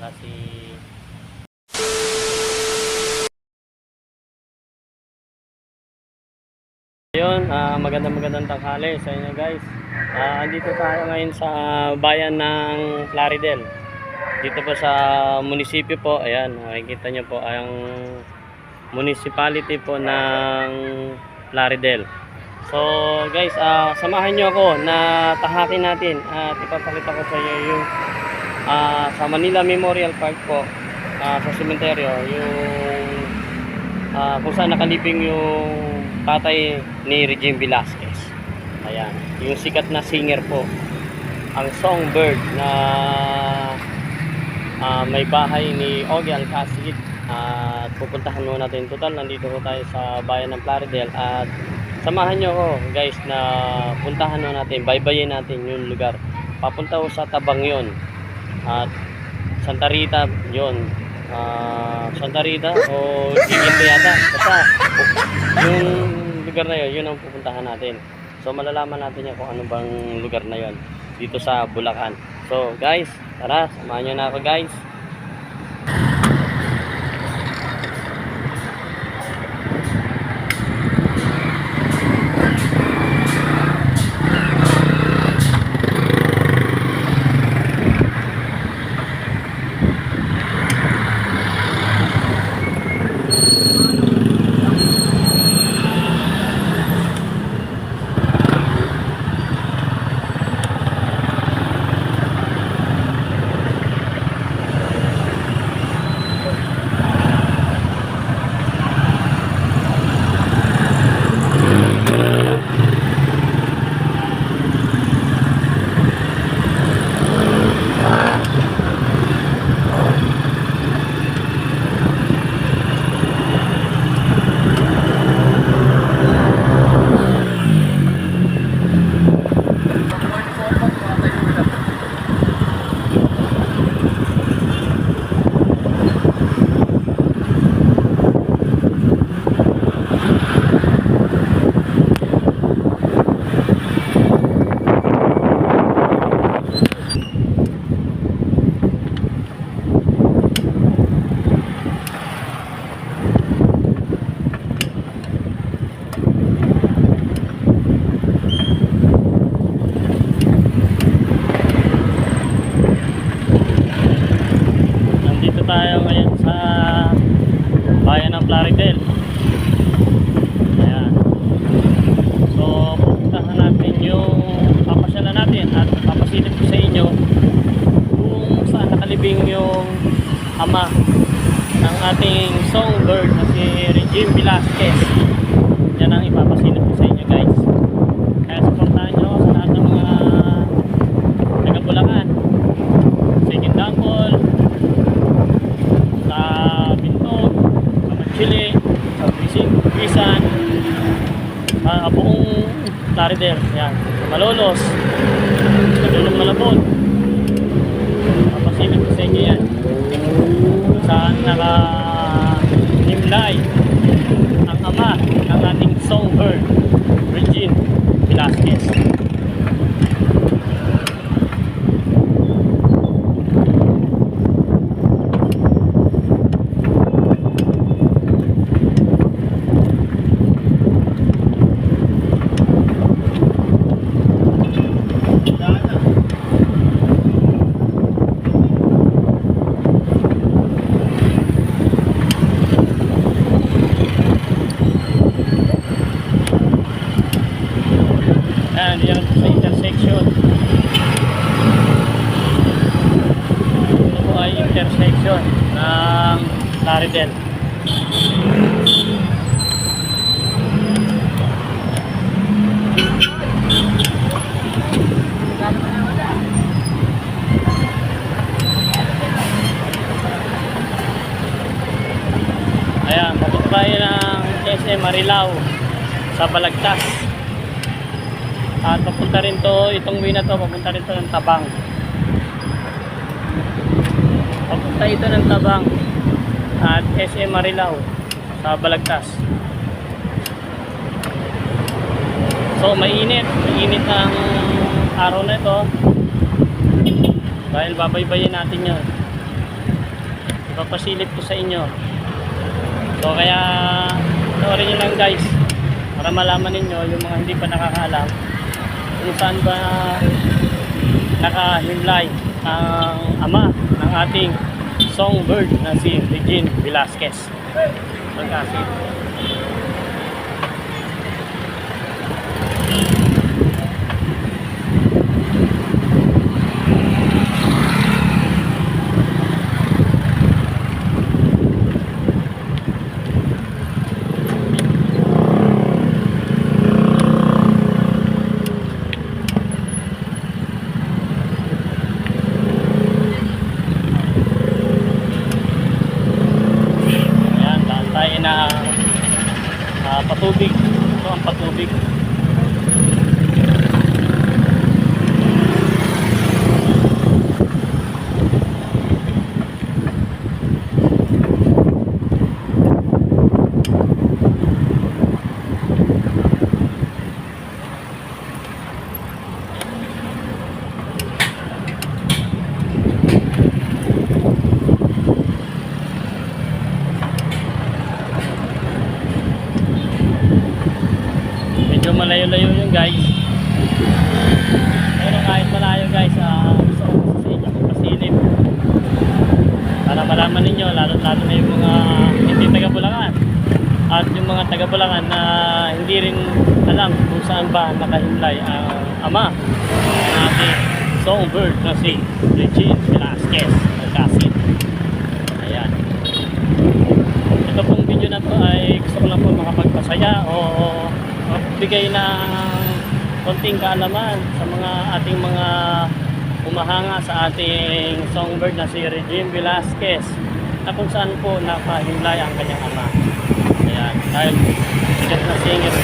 Kasi Ayun, ah, magandang magandang tanghali sa inyo guys. Ah, andito tayo ngayon sa bayan ng Plaridel. Dito po sa munisipyo po, ayan, makikita nyo po ang municipality po ng Plaridel. So guys, ah, samahan nyo ako na tahakin natin at ipapakita ko sa inyo yung ah, sa Manila Memorial Park po ah, sa sementeryo yung ah, kung saan nakalibing yung tatay ni Regine Velasquez. Ayan, yung sikat na singer po. Ang songbird na ah, may bahay ni Ogie Alcacid. At pupuntahan muna natin. Total, nandito ko tayo sa bayan ng Plaridel. At samahan nyo ko guys na puntahan natin, baybayin natin yung lugar. Papunta ko sa Tabang yon At Santa Rita yon Ah, Santa Rita o Iginto yata. Basta yung lugar na yun, yun ang pupuntahan natin. So malalaman natin yan kung ano bang lugar na yon dito sa Bulacan. So guys, tara, samahan nyo na ako guys. Ama ng ating songbird na si Regine Velasquez. Yan ang ipapasilip ko sa inyo guys. Kaya supportahan nyo sa lahat ng mga taga Bulacan. Sa Iquindangkol, sa Bintog, sa Manchile, sa Bisan, sa buong Plaridel, yan, Malolos, Thank you. Marilao sa Balagtas. At papunta rin to, itong way na to, papunta rin to ng Tabang. Papunta ito ng Tabang at SM Marilao sa Balagtas. So mainit, mainit ang araw na ito. Dahil babaybayin natin yan. ipapasilip ko sa inyo. So kaya panoorin nyo lang guys para malaman ninyo yung mga hindi pa nakakaalam kung saan ba nakahimlay ang ama ng ating songbird na si Regine Velasquez. Pagkasin. Ayan, daan tayo na ah, patubig. Ito ang patubig. Medyo malayo-layo yun guys. Pero kahit malayo guys, ah, gusto ko sa inyo pasilip. Para malaman ninyo, lalo-lalo na yung mga hindi taga-Bulacan. At yung mga taga-Bulacan na hindi rin alam kung saan ba nakahimlay ang ama ng ating songbird na si Regine Velasquez. Nagkasin. Ayan. Ito pong video na to ay gusto ko lang po makapagpasaya o magbigay ng konting kaalaman sa mga ating mga umahanga sa ating songbird na si Regine Velasquez na kung saan po nakahimlay ang kanyang ama. Ayan, dahil sikat na singer.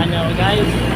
Kaya samahan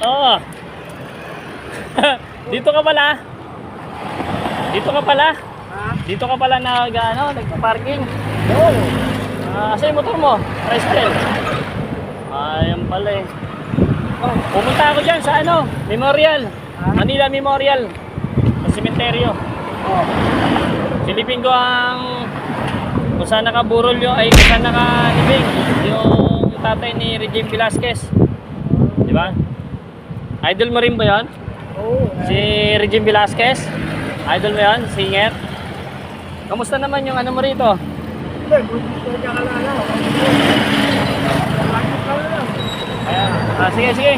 Oo. Dito ka pala. Dito ka pala. Dito ka pala nag ano, nagpa-parking. Oo. Ah, asa yung motor mo? Tricycle. Ayun pala eh. Pumunta ako dyan sa ano, Memorial. Manila Memorial. Sa sementeryo. Silipin ko ang kung saan nakaburol yung, ay kung saan nakalibing yung tatay ni Regine Velasquez. Di ba? Idol mo rin ba yan? Oo. Si Regine Velasquez? Idol mo yan? Singer? Kamusta naman yung ano mo rito? Hindi, gusto kalala. Ka? Ayan. Ah, sige, sige.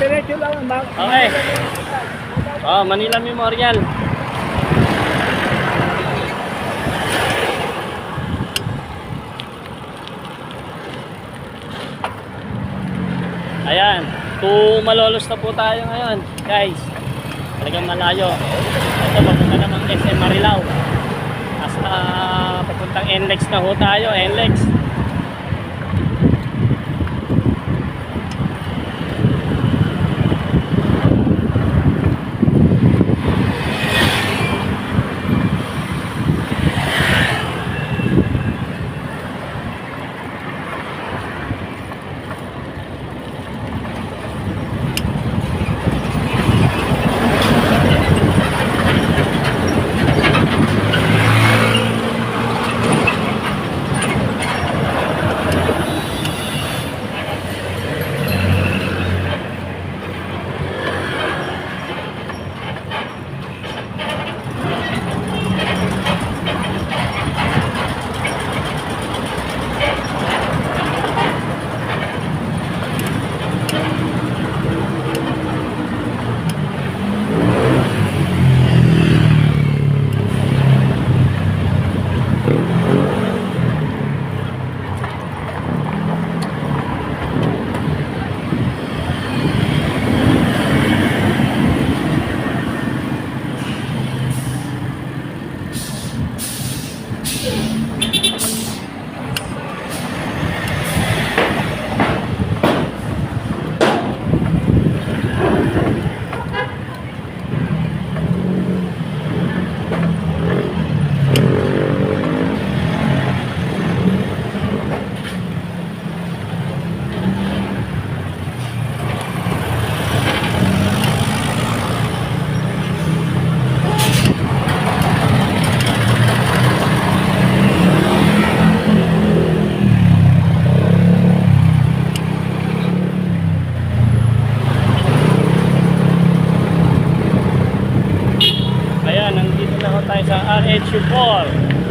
Diretso lang. Okay. Oh, Manila Memorial. Ayan, to Malolos na po tayo ngayon, guys. Talagang malayo. Ito, papunta naman SM Marilao. Hasta papuntang NLEX na ho tayo, NLEX. Sa RHU4.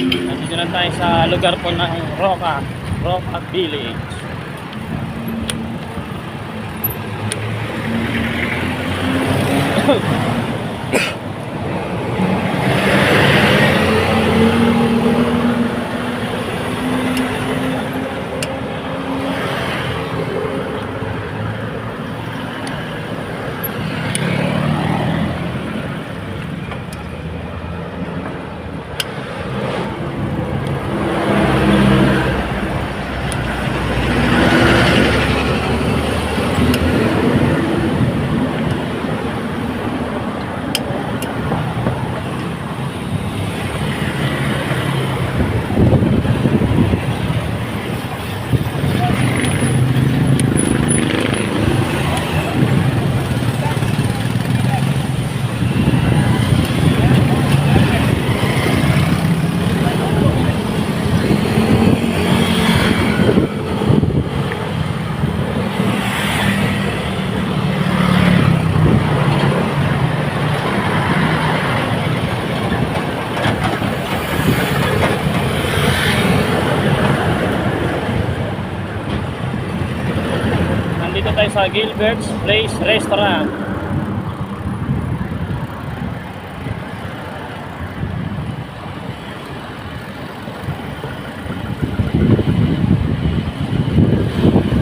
Nandito na tayo sa lugar po ng Roca, Roca Village. Nandito tayo sa Gilbert's Place Restaurant.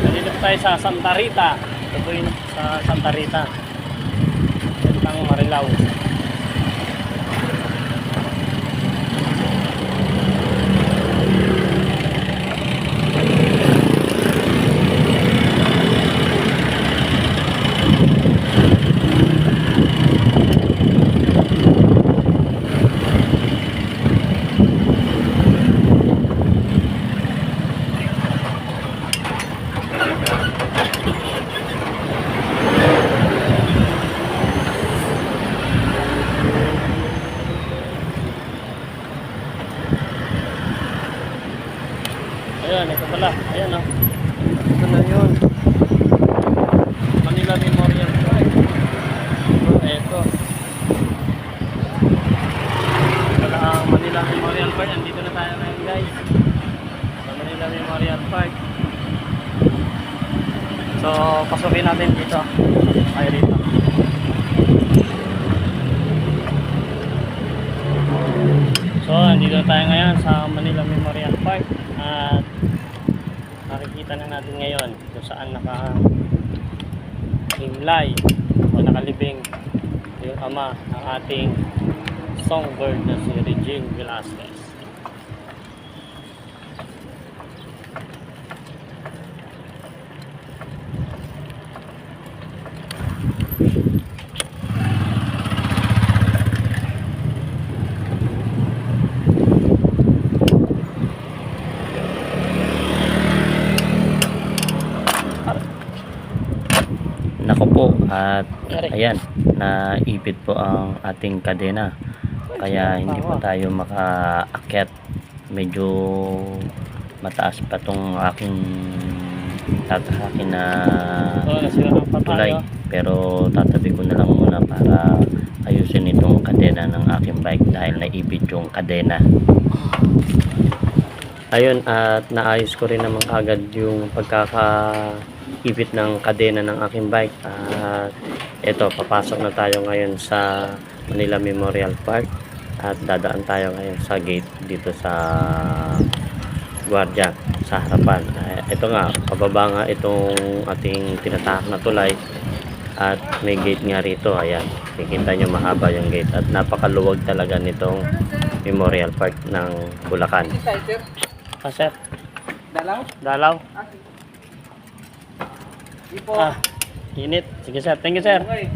Nandito tayo sa Santa Rita. Ito po yun sa Santa Rita. Santang Marilao. Ayan, ito pala. Ayan o. Ito na yun. Manila Memorial Park. Ito. Wala ang Manila Memorial Park. Andito na tayo ngayon guys. Sa Manila Memorial Park. So, pasukin natin dito. Tayo dito. So, andito na tayo ngayon sa Manila Memorial Park at makikita na natin ngayon kung saan naka himlay o nakalibing yung ama ng ating songbird na si Regine Velasquez. Nako po at ayan naipit po ang ating kadena. Kaya hindi po tayo makaakyat. Medyo mataas pa tong aking tatahakin na tulay. Pero tatabi ko na lang muna para ayusin itong kadena ng aking bike dahil naipit yung kadena. Ayun at naayos ko rin naman agad yung pagkakaipit ng kadena ng aking bike. At eto papasok na tayo ngayon sa Manila Memorial Park. At dadaan tayo ngayon sa gate dito sa gwardiya sa harapan. Ah, ito nga pababa nga itong ating tinatahak na tulay. At may gate nga rito ayan. Kikita nyo mahaba yung gate. At napakaluwag talaga nitong Memorial Park ng Bulacan. Ah sir. Dalaw? dalaw Di po. ah init sige sir thank you sir Okay.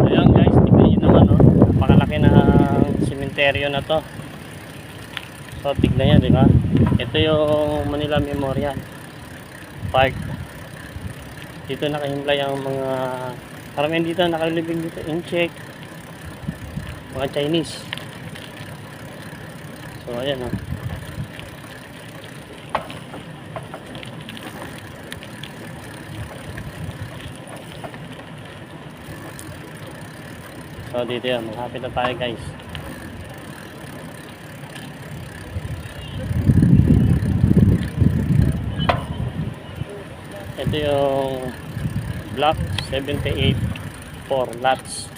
Ayan guys, tignan nyo naman oh. Napakalaki ng sementeryo na to. So tignan nyo, di ba? Ito yung Manila Memorial Park. Dito nakahimlay ang mga karamihan dito nakalibing dito Incheck mga Chinese. So ayan oh. So dito yan, malapit na tayo guys. Ito yung block 78 for lots.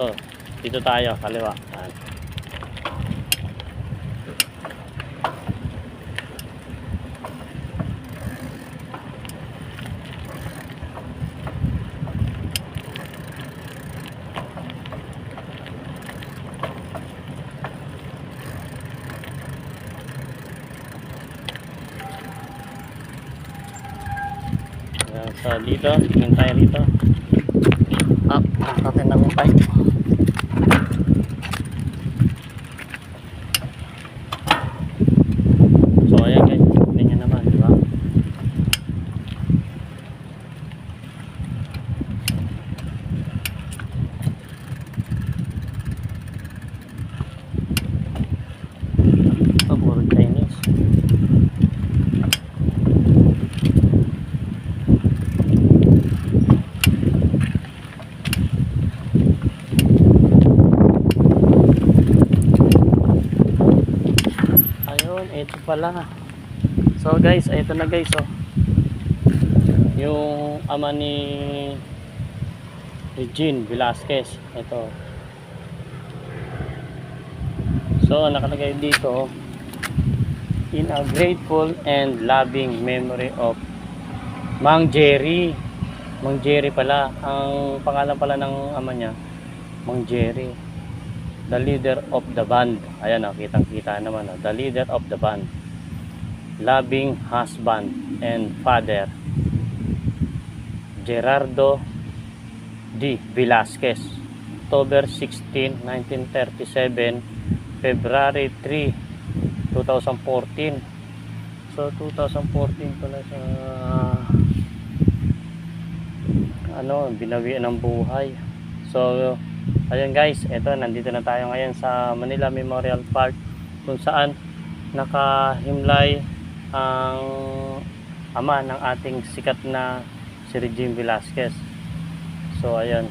So, dito tayo, kaliwa. Yan. Yan, so dito, tingin tayo dito. Up, ang natin ng pipe. So ayan guys, tingnan nyo naman, di ba? Oh, puro Chinese. Ito pala. So guys, ito na guys oh. Yung ama ni Regine Velasquez. Ito. So nakalagay dito in a grateful and loving memory of Mang Jerry. Mang Jerry pala. Ang pangalan pala ng ama niya, Mang Jerry. The leader of the band. Ayan o, kitang kita naman o. The leader of the band. Loving husband and father. Gerardo D. Velasquez. October 16, 1937. February 3, 2014. So 2014 pala sa ano, binawian ng buhay. So ayun guys, eto nandito na tayo ngayon sa Manila Memorial Park kung saan nakahimlay ang ama ng ating sikat na si Regine Velasquez. So ayun.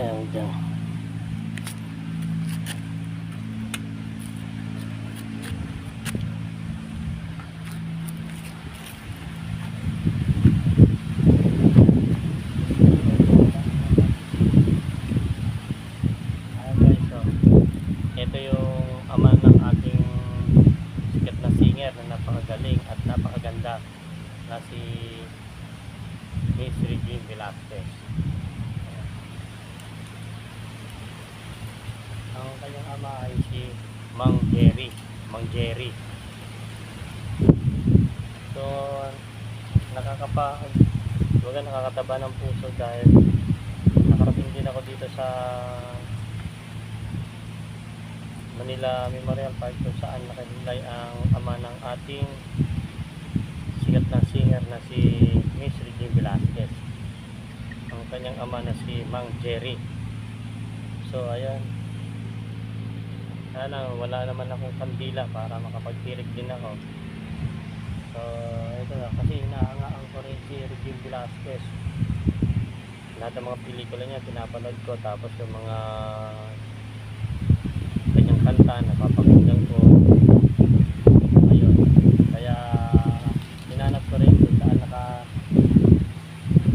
Ayan dyan. Ayan guys, so, ito yung ama ng ating sikat na napakagaling at napakaganda na si Miss Regine Velasquez. Ang kanyang ama ay si Mang Jerry. Mang Jerry. So, nakakapa, baga nakakataba ng puso dahil nakarating din ako dito sa Manila Memorial Park kung saan nakahilay ang ama ng ating sikat na singer na si Miss Regine Velasquez. Ang kanyang ama na si Mang Jerry. So ayan. Sana wala naman akong kandila para makapagtirik din ako. So ito na kasi inaangaan ko rin si Regine Velasquez. Lahat ng mga pelikula niya pinapanood ko tapos yung mga kanta napapakinggan ko ayun kaya hinanap ko rin kung saan naka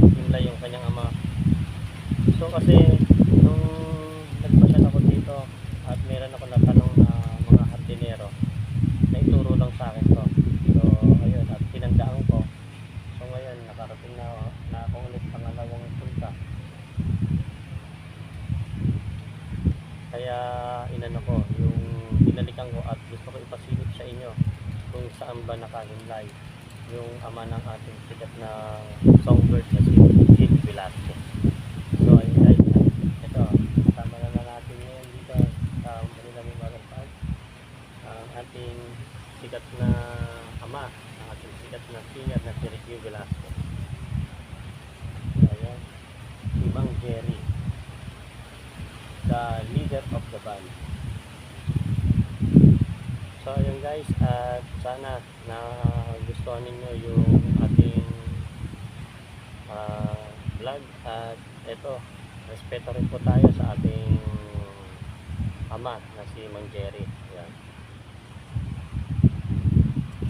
himla yung kanyang ama so kasi nung nagpasyal ako dito at meron ako natanong na mga hardinero na ituro lang sa akin to so ayun at tinandaan ko so ngayon nakarating na, na ako ulit pangalawang punta Kaya inano ko, yung binalikan ko at gusto ko ipasilip sa inyo kung saan ba nakahimlay yung ama ng ating sikat na songbird na si Jake Velasquez. So ayun guys, ito, kasama na na natin ngayon dito sa Manila Memorial Park ang ating sikat na ama, ang ating sikat na singer na si Ricky Velasquez. Ayan, si Mang Jerry the leader of the band. So ayun guys, at sana na gustuhan ninyo yung ating ah, vlog at ito, respeto rin po tayo sa ating ama na si Mang Jerry.